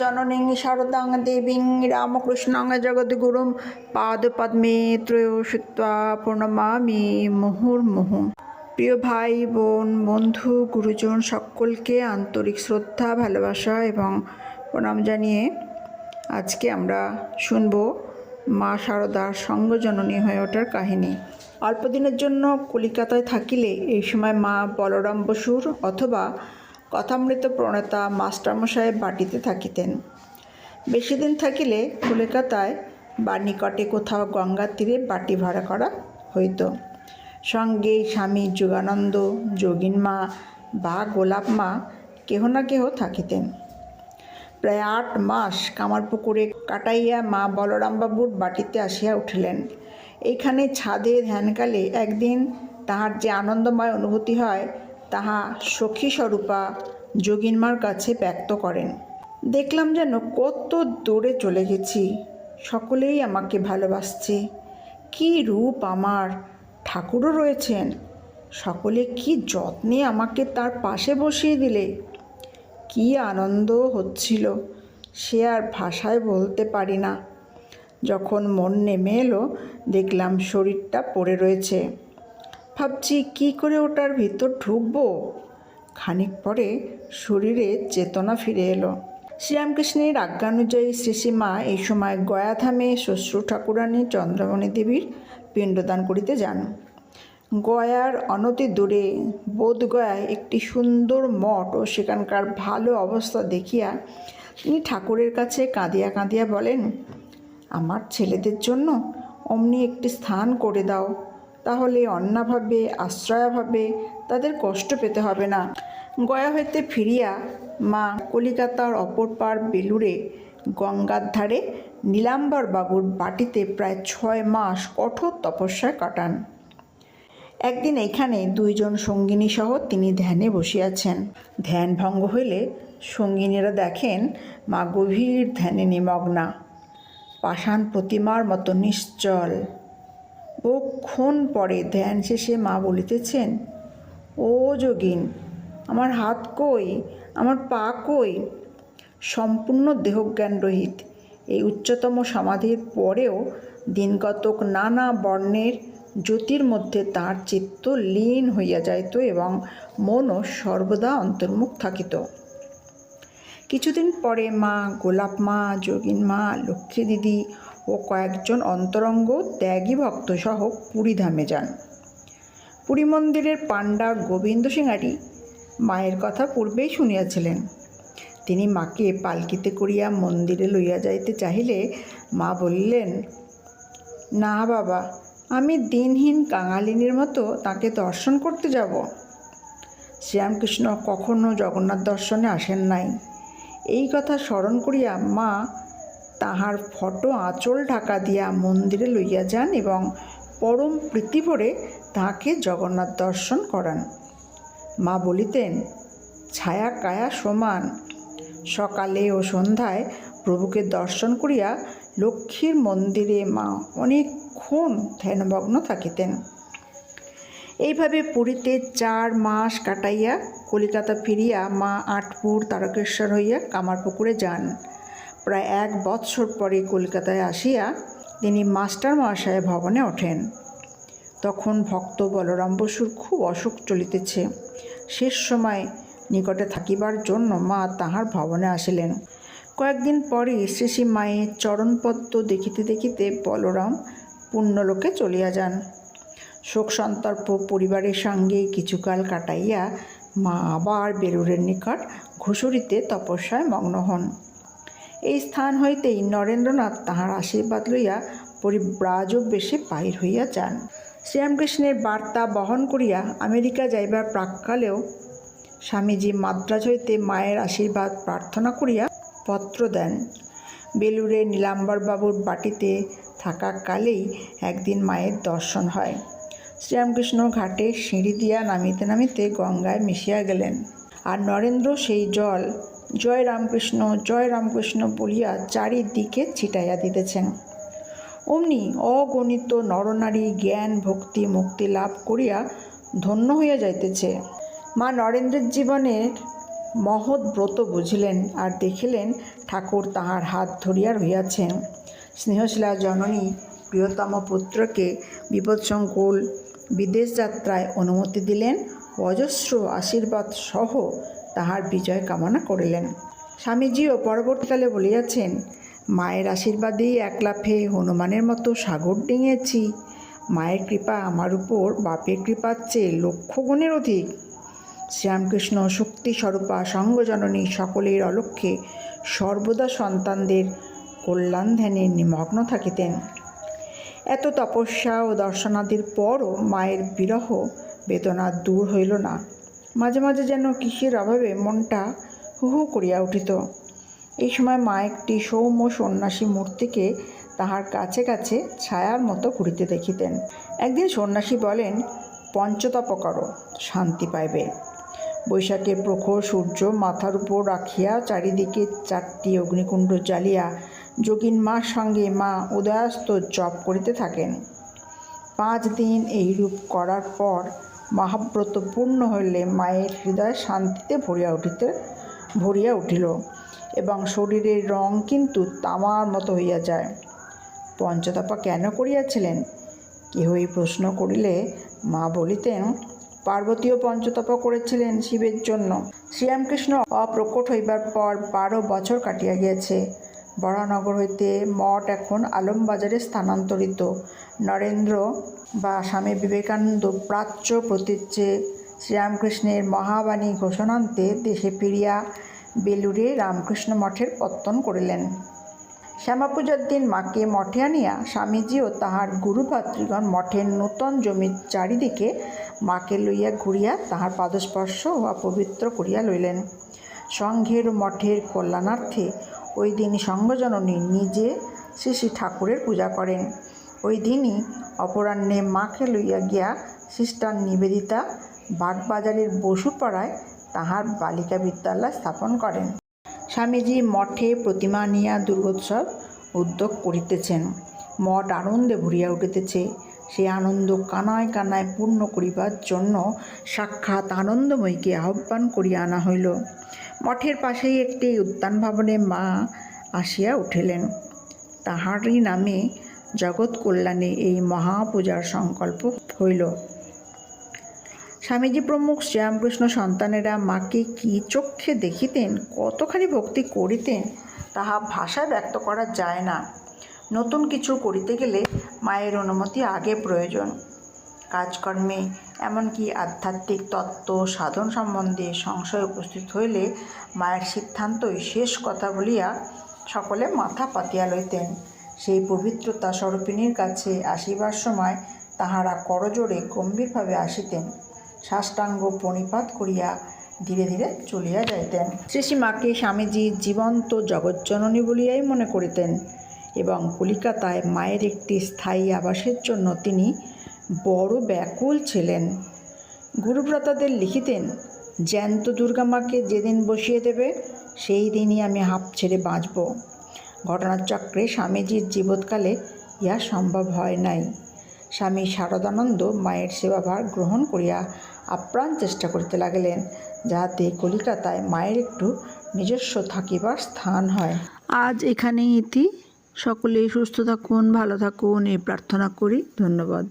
জননীং শারদাং দেবীং রামকৃষ্ণাং জগদ্গুরুম পাদপদ্মে ত্রয়োষিত্বা প্রণমামি মুহুর্মুহু প্রিয় ভাই বোন বন্ধু গুরুজন সকলকে আন্তরিক শ্রদ্ধা, ভালোবাসা এবং প্রণাম জানিয়ে আজকে আমরা শুনব মা শারদার সঙ্গজননী হয়ে ওঠার কাহিনী। অল্প দিনের জন্য কলিকাতায় থাকিলে এই সময় মা বলরাম বসুর অথবা কথামৃত প্রণেতা মাস্টারমশাই বাটিতে থাকিতেন। বেশি দিন থাকিলে কলিকাতায় বা নিকটে কোথাও গঙ্গার তীরে বাটি ভাড়া করা হইত। সঙ্গে স্বামী যোগানন্দ, যোগিন মা বা গোলাপ মা কেহ না কেহ থাকিতেন। প্রায় আট মাস কামারপুকুরে কাটাইয়া মা বলরামবাবুর বাটিতে আসিয়া উঠিলেন। এইখানে ছাদে ধ্যানকালে একদিন তাহার যে আনন্দময় অনুভূতি হয় তাহা সখী স্বরূপা যোগিনমার কাছে ব্যক্ত করেন। দেখলাম যেন কত দূরে চলে গেছি। সকলেই আমাকে ভালোবাসছে। কি রূপ আমার! ঠাকুরও রয়েছেন। সকলে কি যত্নে আমাকে তার পাশে বসিয়ে দিলে? কি আনন্দ হচ্ছিল, সে আর ভাষায় বলতে পারি না। যখন মন নেমে এলো, দেখলাম শরীরটা পড়ে রয়েছে। ভাবছি কি করে ওটার ভিতর ঢুকবো? খানিক পরে শরীরে চেতনা ফিরে এলো। শ্রীরামকৃষ্ণের আজ্ঞানুযায়ী শ্রীশ্রীমা এই সময় গয়াধামে শ্বশ্রু ঠাকুরানী চন্দ্রমণি দেবীর পিণ্ডদান করিতে যান। গয়ার অনতি দূরে বোধগয়ায় একটি সুন্দর মঠ ও সেখানকার ভালো অবস্থা দেখিয়া তিনি ঠাকুরের কাছে কাঁদিয়া কাঁদিয়া বলেন, আমার ছেলেদের জন্য অমনি একটি স্থান করে দাও। তাহলে অন্নাভাবে আশ্রয়াভাবে তাদের কষ্ট পেতে হবে না। গয়া হইতে ফিরিয়া মা কলিকাতার অপর পার বেলুড়ে গঙ্গার ধারে নীলাম্বর বাবুর বাটিতে প্রায় ছয় মাস কঠোর তপস্যায় কাটান। একদিন এখানে দুইজন সঙ্গিনী সহ তিনি ধ্যানে বসিয়াছেন। ধ্যান ভঙ্গ হইলে সঙ্গিনীরা দেখেন মা গভীর ধ্যানে নিমগ্না। পাষাণ প্রতিমার মতো নিশ্চল। বহুক্ষণ পরে ধ্যান শেষে মা বলিতেছেন, ও যোগিন, আমার হাত কই? আমার পা কই? সম্পূর্ণ দেহজ্ঞান রহিত, এই উচ্চতম সমাধির পরেও দিনগতক নানা বর্ণের জ্যোতির মধ্যে তার চিত্ত লীন হইয়া যাইত এবং মনও সর্বদা অন্তর্মুখ থাকিত। কিছুদিন পরে মা, গোলাপ মা, যোগিন মা, লক্ষ্মী দিদি ও কয়েকজন অন্তরঙ্গ ত্যাগী ভক্ত সহ পুরীধামে যান। পুরী মন্দিরের পাণ্ডা গোবিন্দ সিংহারি মায়ের কথা পূর্বেই শুনিয়াছিলেন। তিনি মাকে পালকিতে করিয়া মন্দিরে লইয়া যাইতে চাহিলে মা বলিলেন, না বাবা, আমি দিনহীন কাঙালিনীর মতো তাকে দর্শন করতে যাব। শ্রীরামকৃষ্ণ কখনো জগন্নাথ দর্শনে আসেন নাই। এই কথা স্মরণ করিয়া মা তাহার ফটো আঁচল ঢাকা দিয়া মন্দিরে লইয়া যান এবং পরম প্রীতি ভরে তাহাকে জগন্নাথ দর্শন করান। মা বলিতেন, ছায়া কায়া সমান। সকালে ও সন্ধ্যায় প্রভুকে দর্শন করিয়া লক্ষ্মীর মন্দিরে মা অনেকক্ষণ ধ্যানমগ্ন থাকিতেন। এইভাবে পুরীতে চার মাস কাটাইয়া কলিকাতা ফিরিয়া মা আটপুর তারকেশ্বর হইয়া কামারপুকুরে যান। প্রায় এক বৎসর পরে কলকাতায় আসিয়া তিনি মাস্টার মহাশয় ভবনে ওঠেন। তখন ভক্ত বলরাম বসুর খুব অসুখ চলিতেছে। শেষ সময় নিকটে থাকিবার জন্য মা তাহার ভবনে আসিলেন। কয়েকদিন পরে শ্রী শ্রী মায়ের চরণপদ্ম দেখিতে দেখিতে বলরাম পুণ্যলোকে চলিয়া যান। শোক সন্তর্প পরিবারের সঙ্গে কিছুকাল কাটাইয়া মা আবার বেরুরের নিকট ঘুষুরিতে তপস্যায় মগ্ন হন। এই স্থান হইতেই নরেন্দ্রনাথ তাহার আশীর্বাদ লইয়া পরিব্রাজ বেশে বাহির হইয়া যান। শ্রীরামকৃষ্ণের বার্তা বহন করিয়া আমেরিকা যাইবার প্রাককালেও স্বামীজি মাদ্রাজ হইতে মায়ের আশীর্বাদ প্রার্থনা করিয়া পত্র দেন। বেলুরে নীলাম্বরবাবুর বাটিতে থাকাকালেই একদিন মায়ের দর্শন হয়। শ্রীরামকৃষ্ণ ঘাটে সিঁড়ি দিয়া নামিতে নামিতে গঙ্গায় মিশিয়া গেলেন। আর নরেন্দ্র সেই জল জয় রামকৃষ্ণ জয় রামকৃষ্ণ বলিয়া চারিদিকে ছিটাইয়া দিতেছেন। অমনি অগণিত নরনারী জ্ঞান, ভক্তি, মুক্তি লাভ করিয়া ধন্য হইয়া যাইতেছে। মা নরেন্দ্রের জীবনের মহৎ ব্রত বুঝিলেন আর দেখিলেন ঠাকুর তাহার হাত ধরিয়া রহিয়াছেন। স্নেহশীলা জননী প্রিয়তম পুত্রকে বিপদসংকুল বিদেশ যাত্রায় অনুমতি দিলেন অজস্র আশীর্বাদ সহ তাহার বিজয় কামনা করিলেন। স্বামীজিও পরবর্তীকালে বলিয়াছেন, মায়ের আশীর্বাদেই এক লাফে হনুমানের মতো সাগর ডিঙেছি। মায়ের কৃপা আমার উপর, বাপের কৃপার চেয়ে লক্ষ গুণের অধিক। শ্রীরামকৃষ্ণ শক্তি স্বরূপা সঙ্গজননী সকলের অলক্ষ্যে সর্বদা সন্তানদের কল্যাণ ধ্যানে নিমগ্ন থাকিতেন। এত তপস্যা ও দর্শনাদির পরও মায়ের বিরহ বেদনা দূর হইল না। মাঝে মাঝে যেন কিসের অভাবে মনটা হু হু করিয়া উঠিত। এই সময় মা একটি সৌম্য সন্ন্যাসী মূর্তিকে তাহার কাছে কাছে ছায়ার মতো ঘুরিতে দেখিতেন। একদিন সন্ন্যাসী বলেন, পঞ্চতপ করো, শান্তি পাইবে। বৈশাখে প্রখর সূর্য মাথার উপর রাখিয়া চারিদিকে চারটি অগ্নিকুণ্ড জ্বালিয়া যোগিন মার সঙ্গে মা উদয়াস্ত জপ করিতে থাকেন। পাঁচ দিন এইরূপ করার পর মহাব্রত পূর্ণ হইলে মায়ের হৃদয় শান্তিতে ভরিয়া উঠিতে, ভরিয়া উঠিল এবং শরীরের রং কিন্তু তামার মতো হইয়া যায়। পঞ্চতাপা কেন করিয়াছিলেন? কেহই প্রশ্ন করিলে মা বলিতেন পার্বতীয় পঞ্চতপা করেছিলেন শিবের জন্য। শ্রীরামকৃষ্ণ অপ্রকট হইবার পর বারো বছর কাটিয়া গিয়েছে। বরানগর হইতে মঠ এখন আলমবাজারে স্থানান্তরিত। নরেন্দ্র বা স্বামী বিবেকানন্দ প্রাচ্য প্রতীচ্যে শ্রীরামকৃষ্ণের মহাবাণী ঘোষণান্তে দেশে ফিরিয়া বেলুড়ে রামকৃষ্ণ মঠের পত্তন করিলেন। শ্যামাপূজার দিন মাকে মঠে আনিয়া স্বামীজি ও তাহার গুরুভাতৃগণ মঠের নূতন জমির চারিদিকে মাকে লইয়া ঘুরিয়া তাহার পাদস্পর্শ ও পবিত্র করিয়া লইলেন। সংঘের মঠের কল্যাণার্থে ওই দিন সঙ্গজননী নিজে শ্রী শ্রী ঠাকুরের পূজা করেন। ওই দিনই অপরাহ্নে মাকে লইয়া গিয়া সিস্টার নিবেদিতা বাগবাজারের বসুপাড়ায় তাহার বালিকা বিদ্যালয় স্থাপন করেন। স্বামীজি মঠে প্রতিমা নিয়া দুর্গোৎসব উদ্যোগ করিতেছেন। মঠ আনন্দে ভরিয়া উঠিতেছে। সেই আনন্দ কানায় কানায় পূর্ণ করিবার জন্য সাক্ষাৎ আনন্দময়ীকে আহ্বান করিয়া আনা হইল। মঠের পাশেই একটি উদ্যান ভবনে মা আসিয়া উঠিলেন। তাহারই নামে জগৎ কল্যাণে এই মহাপূজার সংকল্প হইল। স্বামীজি প্রমুখ শ্রীরামকৃষ্ণ সন্তানেরা মাকে কি চক্ষে দেখিতেন, কতখানি ভক্তি করিতেন, তাহা ভাষায় ব্যক্ত করা যায় না। নতুন কিছু করিতে গেলে মায়ের অনুমতি আগে প্রয়োজন। কাজকর্মে এমনকি আধ্যাত্মিক তত্ত্ব সাধন সম্বন্ধে সংশয় উপস্থিত হইলে মায়ের সিদ্ধান্তই শেষ কথা বলিয়া সকলে মাথা পাতিয়া লইতেন। সেই পবিত্রতা স্বরূপিণীর কাছে আসিবার সময় তাহারা করজোড়ে গম্ভীরভাবে আসিতেন। সাষ্টাঙ্গ প্রণিপাত করিয়া ধীরে ধীরে চলিয়া যাইতেন। শ্রী শ্রী মাকে স্বামীজি জীবন্ত জগজ্জননী বলিয়াই মনে করিতেন এবং কলিকাতায় মায়ের একটি স্থায়ী আবাসের জন্য তিনি বড় ব্যাকুল ছিলেন। গুরুব্রতাদের লিখিতেন, জ্যান্ত দুর্গা মাকে যেদিন বসিয়ে দেবে, সেই দিনই আমি হাঁপ ছেড়ে বাঁচব। ঘটনাচক্রে স্বামীজির জীবৎকালে ইহা সম্ভব হয় নাই। স্বামী শারদানন্দ মায়ের সেবাভার গ্রহণ করিয়া আপ্রাণ চেষ্টা করিতে লাগিলেন, যাহাতে কলিকাতায় মায়ের একটু নিজস্ব থাকিবার স্থান হয়। আজ এখানেই ইতি। সকলে সুস্থ থাকুন, ভালো থাকুন, এই প্রার্থনা করি। ধন্যবাদ।